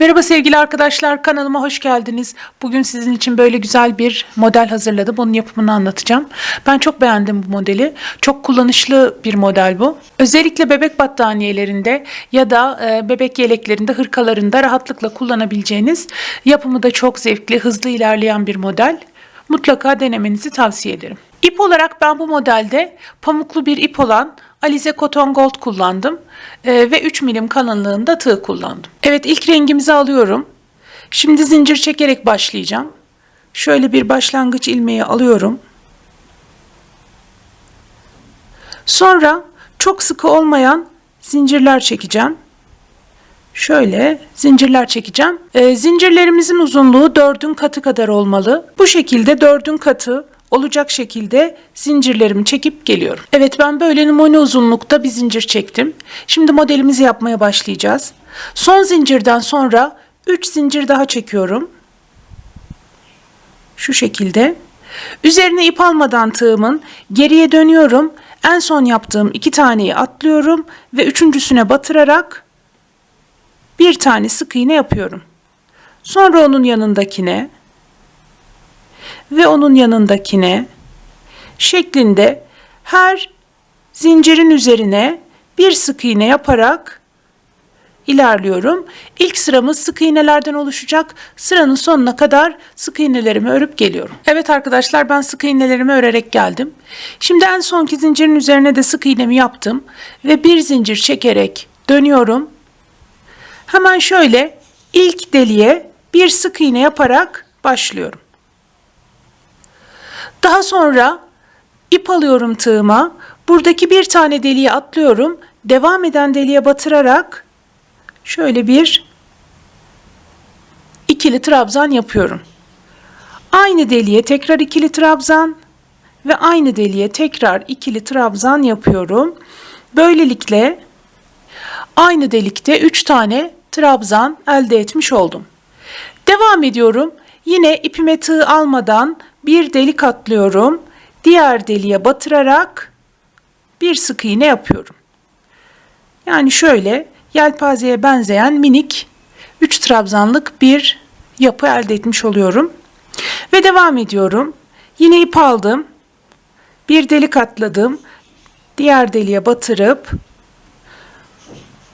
Merhaba sevgili arkadaşlar kanalıma hoş geldiniz. Bugün sizin için böyle güzel bir model hazırladım. Bunun yapımını anlatacağım. Ben çok beğendim bu modeli. Çok kullanışlı bir model bu. Özellikle bebek battaniyelerinde ya da e, bebek yeleklerinde, hırkalarında rahatlıkla kullanabileceğiniz yapımı da çok zevkli, hızlı ilerleyen bir model. Mutlaka denemenizi tavsiye ederim. İp olarak ben bu modelde pamuklu bir ip olan Alize Cotton Gold kullandım Ee, ve 3 milim kalınlığında tığ kullandım. Evet ilk rengimizi alıyorum. Şimdi zincir çekerek başlayacağım. Şöyle bir başlangıç ilmeği alıyorum. Sonra çok sıkı olmayan zincirler çekeceğim. Şöyle zincirler çekeceğim. Ee, zincirlerimizin uzunluğu dördün katı kadar olmalı. Bu şekilde dördün katı olacak şekilde zincirlerimi çekip geliyorum. Evet ben böyle numune uzunlukta bir zincir çektim. Şimdi modelimizi yapmaya başlayacağız. Son zincirden sonra 3 zincir daha çekiyorum. Şu şekilde. Üzerine ip almadan tığımın geriye dönüyorum. En son yaptığım iki taneyi atlıyorum ve üçüncüsüne batırarak bir tane sık iğne yapıyorum. Sonra onun yanındakine ve onun yanındakine şeklinde her zincirin üzerine bir sık iğne yaparak ilerliyorum. İlk sıramız sık iğnelerden oluşacak. Sıranın sonuna kadar sık iğnelerimi örüp geliyorum. Evet arkadaşlar ben sık iğnelerimi örerek geldim. Şimdi en sonki zincirin üzerine de sık iğnemi yaptım ve bir zincir çekerek dönüyorum. Hemen şöyle ilk deliğe bir sık iğne yaparak başlıyorum. Daha sonra ip alıyorum tığıma. Buradaki bir tane deliğe atlıyorum. Devam eden deliğe batırarak şöyle bir ikili trabzan yapıyorum. Aynı deliğe tekrar ikili trabzan ve aynı deliğe tekrar ikili trabzan yapıyorum. Böylelikle aynı delikte 3 tane trabzan elde etmiş oldum. Devam ediyorum. Yine ipime tığ almadan bir delik atlıyorum. Diğer deliğe batırarak bir sık iğne yapıyorum. Yani şöyle yelpazeye benzeyen minik 3 trabzanlık bir yapı elde etmiş oluyorum. Ve devam ediyorum. Yine ip aldım. Bir delik atladım. Diğer deliğe batırıp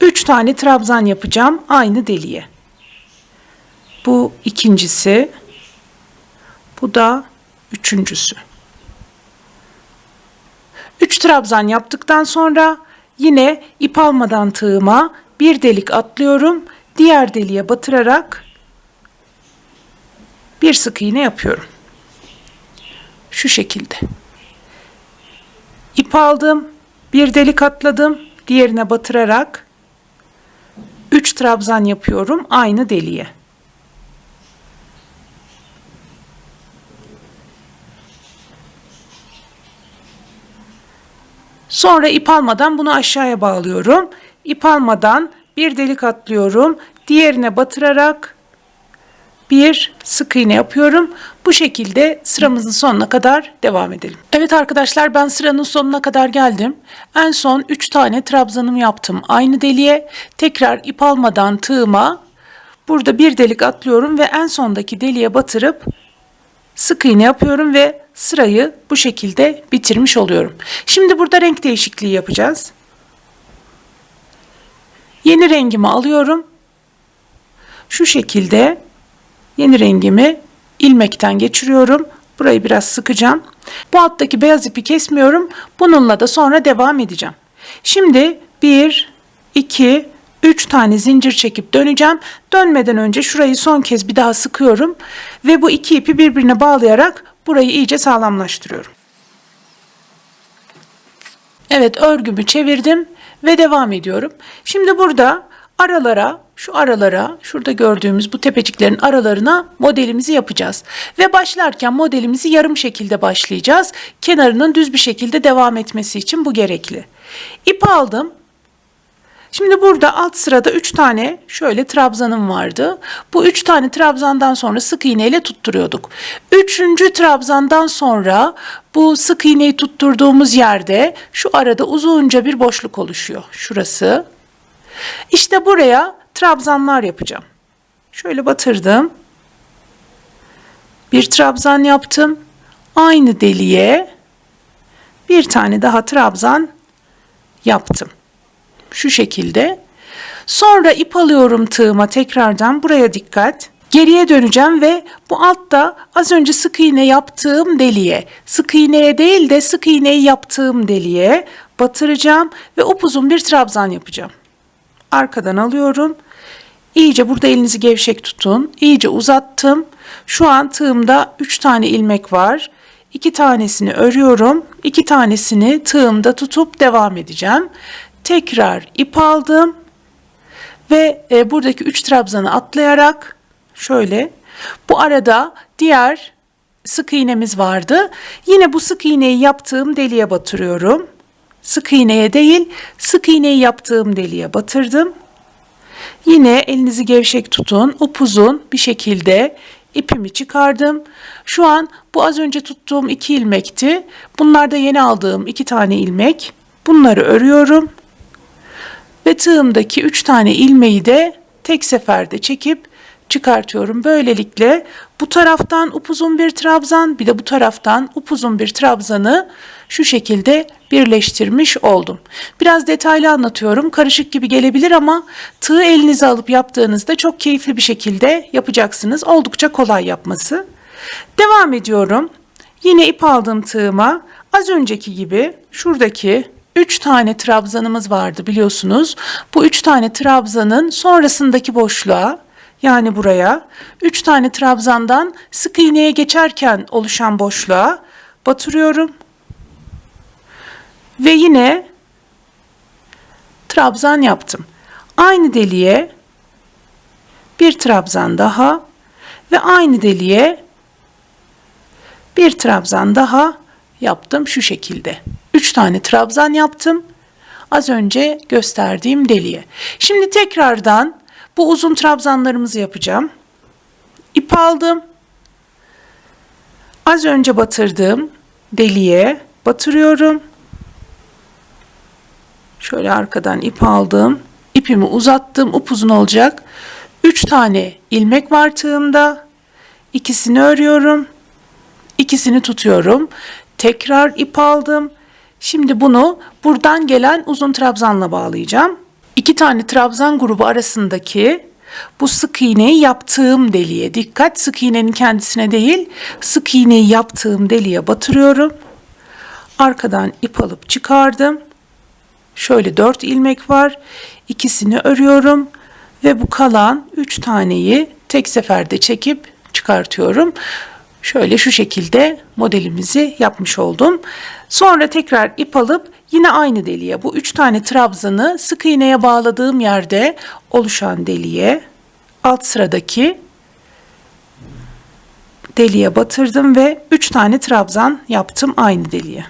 3 tane trabzan yapacağım aynı deliğe. Bu ikincisi. Bu da üçüncüsü. Üç trabzan yaptıktan sonra yine ip almadan tığıma bir delik atlıyorum. Diğer deliğe batırarak bir sık iğne yapıyorum. Şu şekilde. İp aldım, bir delik atladım, diğerine batırarak 3 trabzan yapıyorum aynı deliğe. Sonra ip almadan bunu aşağıya bağlıyorum. İp almadan bir delik atlıyorum. Diğerine batırarak bir sık iğne yapıyorum. Bu şekilde sıramızın sonuna kadar devam edelim. Evet arkadaşlar ben sıranın sonuna kadar geldim. En son 3 tane trabzanım yaptım. Aynı deliğe tekrar ip almadan tığıma burada bir delik atlıyorum ve en sondaki deliğe batırıp sık iğne yapıyorum ve sırayı bu şekilde bitirmiş oluyorum. Şimdi burada renk değişikliği yapacağız. Yeni rengimi alıyorum. Şu şekilde yeni rengimi ilmekten geçiriyorum. Burayı biraz sıkacağım. Bu alttaki beyaz ipi kesmiyorum. Bununla da sonra devam edeceğim. Şimdi 1, 2, 3 tane zincir çekip döneceğim. Dönmeden önce şurayı son kez bir daha sıkıyorum. Ve bu iki ipi birbirine bağlayarak burayı iyice sağlamlaştırıyorum. Evet örgümü çevirdim ve devam ediyorum. Şimdi burada aralara, şu aralara, şurada gördüğümüz bu tepeciklerin aralarına modelimizi yapacağız. Ve başlarken modelimizi yarım şekilde başlayacağız. Kenarının düz bir şekilde devam etmesi için bu gerekli. İp aldım. Şimdi burada alt sırada 3 tane şöyle trabzanım vardı. Bu 3 tane trabzandan sonra sık iğne ile tutturuyorduk. 3. trabzandan sonra bu sık iğneyi tutturduğumuz yerde şu arada uzunca bir boşluk oluşuyor. Şurası. İşte buraya trabzanlar yapacağım. Şöyle batırdım. Bir trabzan yaptım. Aynı deliğe bir tane daha trabzan yaptım. Şu şekilde. Sonra ip alıyorum tığıma tekrardan buraya dikkat. Geriye döneceğim ve bu altta az önce sık iğne yaptığım deliğe, sık iğneye değil de sık iğneyi yaptığım deliğe batıracağım ve upuzun bir trabzan yapacağım. Arkadan alıyorum. İyice burada elinizi gevşek tutun. İyice uzattım. Şu an tığımda 3 tane ilmek var. 2 tanesini örüyorum. 2 tanesini tığımda tutup devam edeceğim. Tekrar ip aldım ve e, buradaki 3 trabzanı atlayarak şöyle bu arada diğer sık iğnemiz vardı. Yine bu sık iğneyi yaptığım deliğe batırıyorum. Sık iğneye değil, sık iğneyi yaptığım deliğe batırdım. Yine elinizi gevşek tutun. Upuzun bir şekilde ipimi çıkardım. Şu an bu az önce tuttuğum iki ilmekti. Bunlar da yeni aldığım iki tane ilmek. Bunları örüyorum. Ve tığımdaki üç tane ilmeği de tek seferde çekip çıkartıyorum. Böylelikle bu taraftan upuzun bir trabzan bir de bu taraftan upuzun bir trabzanı şu şekilde birleştirmiş oldum. Biraz detaylı anlatıyorum. Karışık gibi gelebilir ama tığı elinize alıp yaptığınızda çok keyifli bir şekilde yapacaksınız. Oldukça kolay yapması. Devam ediyorum. Yine ip aldım tığıma. Az önceki gibi şuradaki 3 tane trabzanımız vardı biliyorsunuz. Bu 3 tane trabzanın sonrasındaki boşluğa yani buraya 3 tane trabzandan sık iğneye geçerken oluşan boşluğa batırıyorum. Ve yine trabzan yaptım. Aynı deliğe bir trabzan daha ve aynı deliğe bir trabzan daha yaptım şu şekilde. 3 tane trabzan yaptım. Az önce gösterdiğim deliğe. Şimdi tekrardan bu uzun trabzanlarımızı yapacağım. İp aldım. Az önce batırdığım deliğe batırıyorum. Şöyle arkadan ip aldım. İpimi uzattım. Upuzun olacak. 3 tane ilmek var tığımda. İkisini örüyorum. İkisini tutuyorum. Tekrar ip aldım. Şimdi bunu buradan gelen uzun trabzanla bağlayacağım. İki tane trabzan grubu arasındaki bu sık iğneyi yaptığım deliğe dikkat sık iğnenin kendisine değil sık iğneyi yaptığım deliğe batırıyorum. Arkadan ip alıp çıkardım. Şöyle dört ilmek var. İkisini örüyorum ve bu kalan üç taneyi tek seferde çekip çıkartıyorum. Şöyle şu şekilde modelimizi yapmış oldum. Sonra tekrar ip alıp yine aynı deliğe bu üç tane trabzanı sık iğneye bağladığım yerde oluşan deliğe alt sıradaki deliğe batırdım ve üç tane trabzan yaptım aynı deliğe.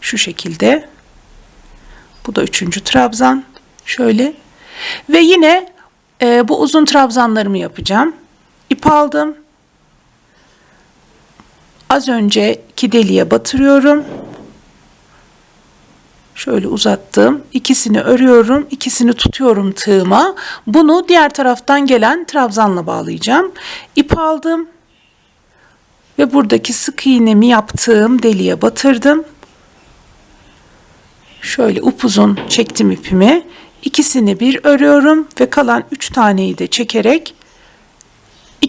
Şu şekilde. Bu da üçüncü trabzan. Şöyle. Ve yine e, bu uzun trabzanlarımı yapacağım. Aldım. Az önceki deliğe batırıyorum. Şöyle uzattım. İkisini örüyorum. ikisini tutuyorum tığıma. Bunu diğer taraftan gelen trabzanla bağlayacağım. İp aldım. Ve buradaki sık iğnemi yaptığım deliğe batırdım. Şöyle upuzun çektim ipimi. İkisini bir örüyorum ve kalan üç taneyi de çekerek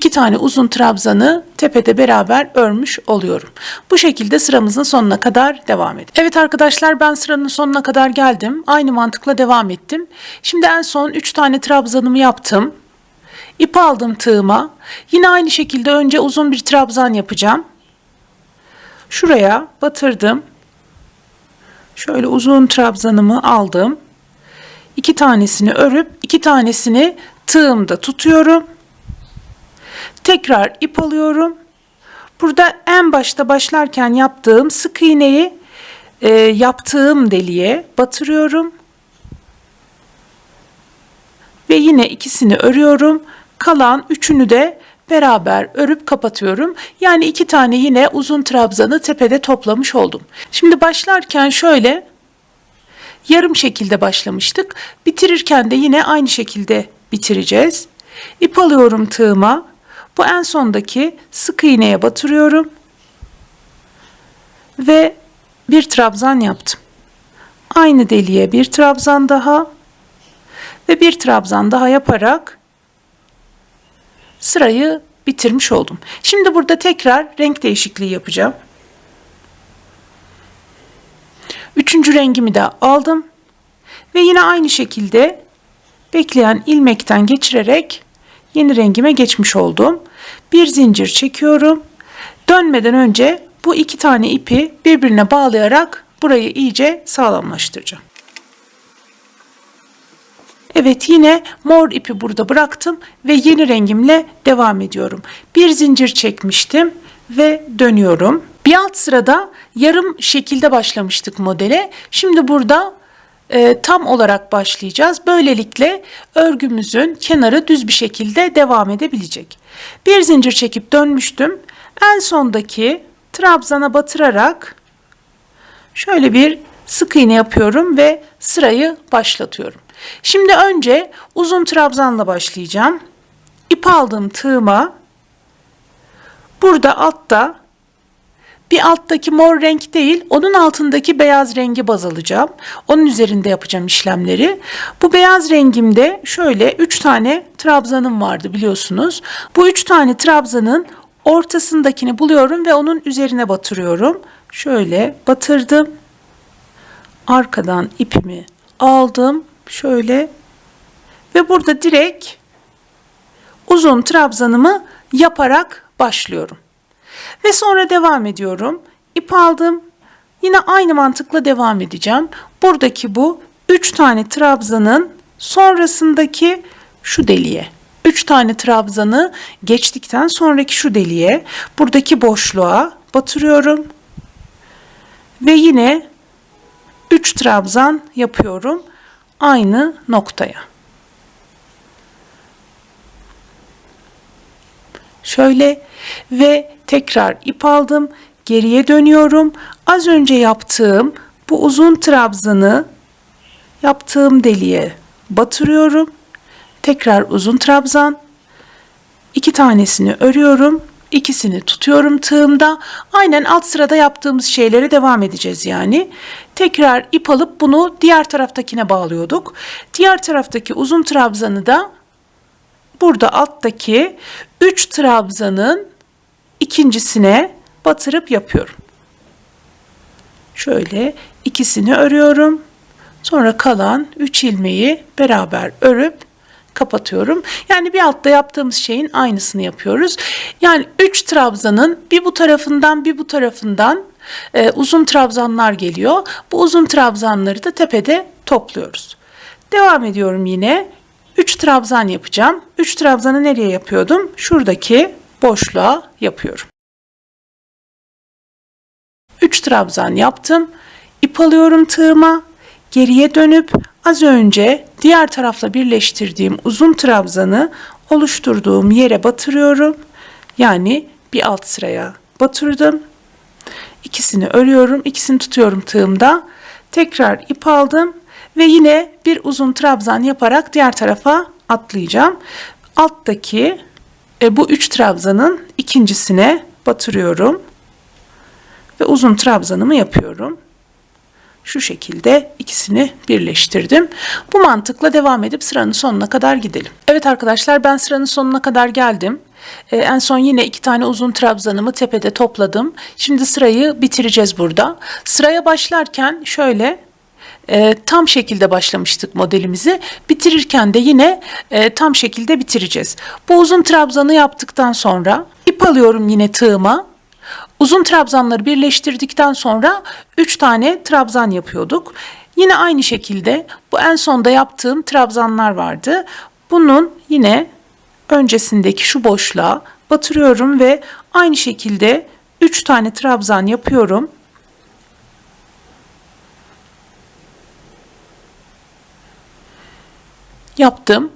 iki tane uzun trabzanı tepede beraber örmüş oluyorum. Bu şekilde sıramızın sonuna kadar devam edelim. Evet arkadaşlar ben sıranın sonuna kadar geldim. Aynı mantıkla devam ettim. Şimdi en son 3 tane trabzanımı yaptım. İp aldım tığıma. Yine aynı şekilde önce uzun bir trabzan yapacağım. Şuraya batırdım. Şöyle uzun trabzanımı aldım. İki tanesini örüp iki tanesini tığımda tutuyorum. Tekrar ip alıyorum. Burada en başta başlarken yaptığım sık iğneyi e, yaptığım deliğe batırıyorum. Ve yine ikisini örüyorum. Kalan üçünü de beraber örüp kapatıyorum. Yani iki tane yine uzun trabzanı tepede toplamış oldum. Şimdi başlarken şöyle yarım şekilde başlamıştık. Bitirirken de yine aynı şekilde bitireceğiz. İp alıyorum tığıma. Bu en sondaki sık iğneye batırıyorum. Ve bir trabzan yaptım. Aynı deliğe bir trabzan daha ve bir trabzan daha yaparak sırayı bitirmiş oldum. Şimdi burada tekrar renk değişikliği yapacağım. Üçüncü rengimi de aldım. Ve yine aynı şekilde bekleyen ilmekten geçirerek yeni rengime geçmiş oldum. Bir zincir çekiyorum. Dönmeden önce bu iki tane ipi birbirine bağlayarak burayı iyice sağlamlaştıracağım. Evet yine mor ipi burada bıraktım ve yeni rengimle devam ediyorum. Bir zincir çekmiştim ve dönüyorum. Bir alt sırada yarım şekilde başlamıştık modele. Şimdi burada e, tam olarak başlayacağız. Böylelikle örgümüzün kenarı düz bir şekilde devam edebilecek. Bir zincir çekip dönmüştüm. En sondaki trabzana batırarak şöyle bir sık iğne yapıyorum ve sırayı başlatıyorum. Şimdi önce uzun trabzanla başlayacağım. İp aldığım tığıma burada altta bir alttaki mor renk değil, onun altındaki beyaz rengi baz alacağım. Onun üzerinde yapacağım işlemleri. Bu beyaz rengimde şöyle 3 tane trabzanım vardı biliyorsunuz. Bu 3 tane trabzanın ortasındakini buluyorum ve onun üzerine batırıyorum. Şöyle batırdım. Arkadan ipimi aldım. Şöyle ve burada direkt uzun trabzanımı yaparak başlıyorum. Ve sonra devam ediyorum. İp aldım. Yine aynı mantıkla devam edeceğim. Buradaki bu 3 tane trabzanın sonrasındaki şu deliğe. 3 tane trabzanı geçtikten sonraki şu deliğe, buradaki boşluğa batırıyorum. Ve yine 3 trabzan yapıyorum aynı noktaya. Şöyle ve tekrar ip aldım. Geriye dönüyorum. Az önce yaptığım bu uzun trabzanı yaptığım deliğe batırıyorum. Tekrar uzun trabzan. iki tanesini örüyorum. ikisini tutuyorum tığımda. Aynen alt sırada yaptığımız şeylere devam edeceğiz yani. Tekrar ip alıp bunu diğer taraftakine bağlıyorduk. Diğer taraftaki uzun trabzanı da burada alttaki 3 trabzanın ikincisine batırıp yapıyorum. Şöyle ikisini örüyorum. Sonra kalan 3 ilmeği beraber örüp kapatıyorum. Yani bir altta yaptığımız şeyin aynısını yapıyoruz. Yani 3 trabzanın bir bu tarafından bir bu tarafından e, uzun trabzanlar geliyor. Bu uzun trabzanları da tepede topluyoruz. Devam ediyorum yine. 3 trabzan yapacağım. 3 trabzanı nereye yapıyordum? Şuradaki boşluğa yapıyorum. 3 trabzan yaptım. İp alıyorum tığıma. Geriye dönüp az önce diğer tarafla birleştirdiğim uzun trabzanı oluşturduğum yere batırıyorum. Yani bir alt sıraya batırdım. İkisini örüyorum, ikisini tutuyorum tığımda. Tekrar ip aldım ve yine bir uzun trabzan yaparak diğer tarafa atlayacağım. Alttaki e, bu üç trabzanın ikincisine batırıyorum ve uzun trabzanımı yapıyorum. Şu şekilde ikisini birleştirdim. Bu mantıkla devam edip sıranın sonuna kadar gidelim. Evet arkadaşlar ben sıranın sonuna kadar geldim. Ee, en son yine iki tane uzun trabzanımı tepede topladım. Şimdi sırayı bitireceğiz burada. Sıraya başlarken şöyle e, tam şekilde başlamıştık modelimizi. Bitirirken de yine e, tam şekilde bitireceğiz. Bu uzun trabzanı yaptıktan sonra ip alıyorum yine tığıma. Uzun trabzanları birleştirdikten sonra 3 tane trabzan yapıyorduk. Yine aynı şekilde bu en sonda yaptığım trabzanlar vardı. Bunun yine öncesindeki şu boşluğa batırıyorum ve aynı şekilde 3 tane trabzan yapıyorum. Yaptım.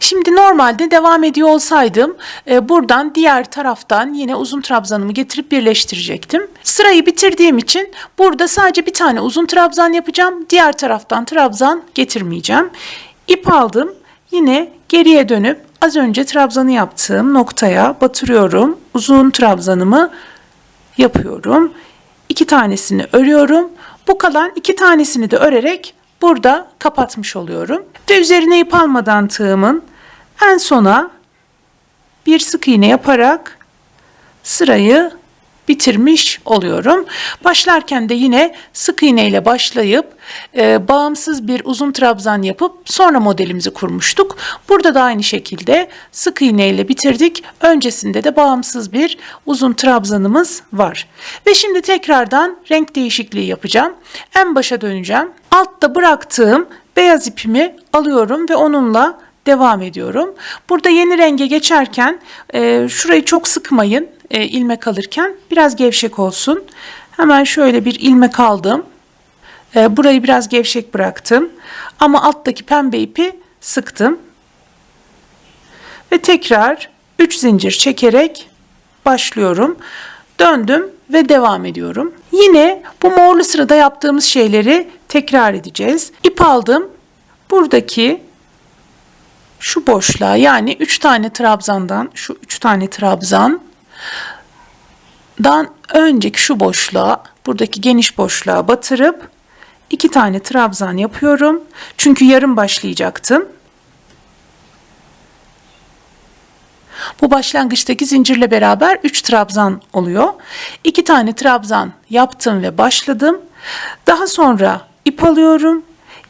Şimdi normalde devam ediyor olsaydım e, buradan diğer taraftan yine uzun trabzanımı getirip birleştirecektim. Sırayı bitirdiğim için burada sadece bir tane uzun trabzan yapacağım. Diğer taraftan trabzan getirmeyeceğim. İp aldım. Yine Geriye dönüp az önce trabzanı yaptığım noktaya batırıyorum. Uzun trabzanımı yapıyorum. İki tanesini örüyorum. Bu kalan iki tanesini de örerek burada kapatmış oluyorum. Ve üzerine ip almadan tığımın en sona bir sık iğne yaparak sırayı bitirmiş oluyorum. Başlarken de yine sık iğne ile başlayıp e, bağımsız bir uzun trabzan yapıp sonra modelimizi kurmuştuk. Burada da aynı şekilde sık iğne ile bitirdik. Öncesinde de bağımsız bir uzun trabzanımız var. Ve şimdi tekrardan renk değişikliği yapacağım. En başa döneceğim. Altta bıraktığım beyaz ipimi alıyorum ve onunla devam ediyorum. Burada yeni renge geçerken e, şurayı çok sıkmayın e, ilmek alırken biraz gevşek olsun. Hemen şöyle bir ilmek aldım. E, burayı biraz gevşek bıraktım. Ama alttaki pembe ipi sıktım. Ve tekrar 3 zincir çekerek başlıyorum. Döndüm ve devam ediyorum. Yine bu morlu sırada yaptığımız şeyleri tekrar edeceğiz. İp aldım. Buradaki şu boşluğa yani 3 tane trabzandan şu 3 tane trabzan dan önceki şu boşluğa buradaki geniş boşluğa batırıp iki tane trabzan yapıyorum. Çünkü yarım başlayacaktım. Bu başlangıçtaki zincirle beraber 3 trabzan oluyor. 2 tane trabzan yaptım ve başladım. Daha sonra ip alıyorum.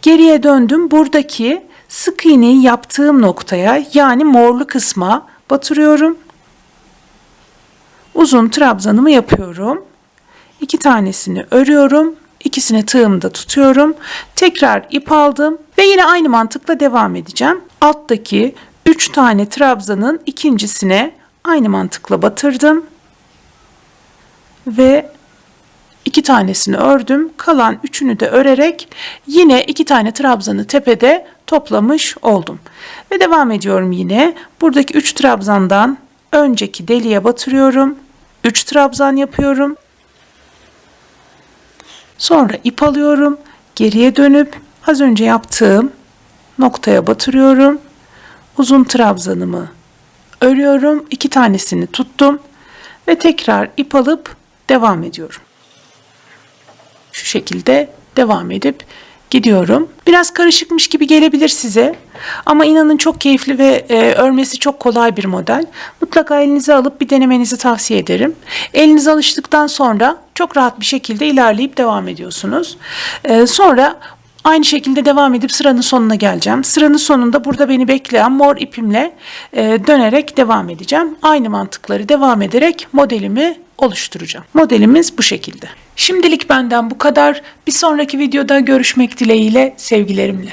Geriye döndüm. Buradaki sık iğneyi yaptığım noktaya yani morlu kısma batırıyorum. Uzun trabzanımı yapıyorum. İki tanesini örüyorum. İkisini tığımda tutuyorum. Tekrar ip aldım ve yine aynı mantıkla devam edeceğim. Alttaki 3 tane trabzanın ikincisine aynı mantıkla batırdım. Ve iki tanesini ördüm. Kalan üçünü de örerek yine iki tane trabzanı tepede toplamış oldum. Ve devam ediyorum yine. Buradaki 3 trabzandan önceki deliğe batırıyorum. 3 trabzan yapıyorum. Sonra ip alıyorum. Geriye dönüp az önce yaptığım noktaya batırıyorum. Uzun trabzanımı örüyorum. İki tanesini tuttum ve tekrar ip alıp devam ediyorum. Şu şekilde devam edip gidiyorum. Biraz karışıkmış gibi gelebilir size. Ama inanın çok keyifli ve e, örmesi çok kolay bir model. Mutlaka elinize alıp bir denemenizi tavsiye ederim. Elinize alıştıktan sonra çok rahat bir şekilde ilerleyip devam ediyorsunuz. E, sonra Aynı şekilde devam edip sıranın sonuna geleceğim. Sıranın sonunda burada beni bekleyen mor ipimle e, dönerek devam edeceğim. Aynı mantıkları devam ederek modelimi oluşturacağım. Modelimiz bu şekilde. Şimdilik benden bu kadar. Bir sonraki videoda görüşmek dileğiyle sevgilerimle.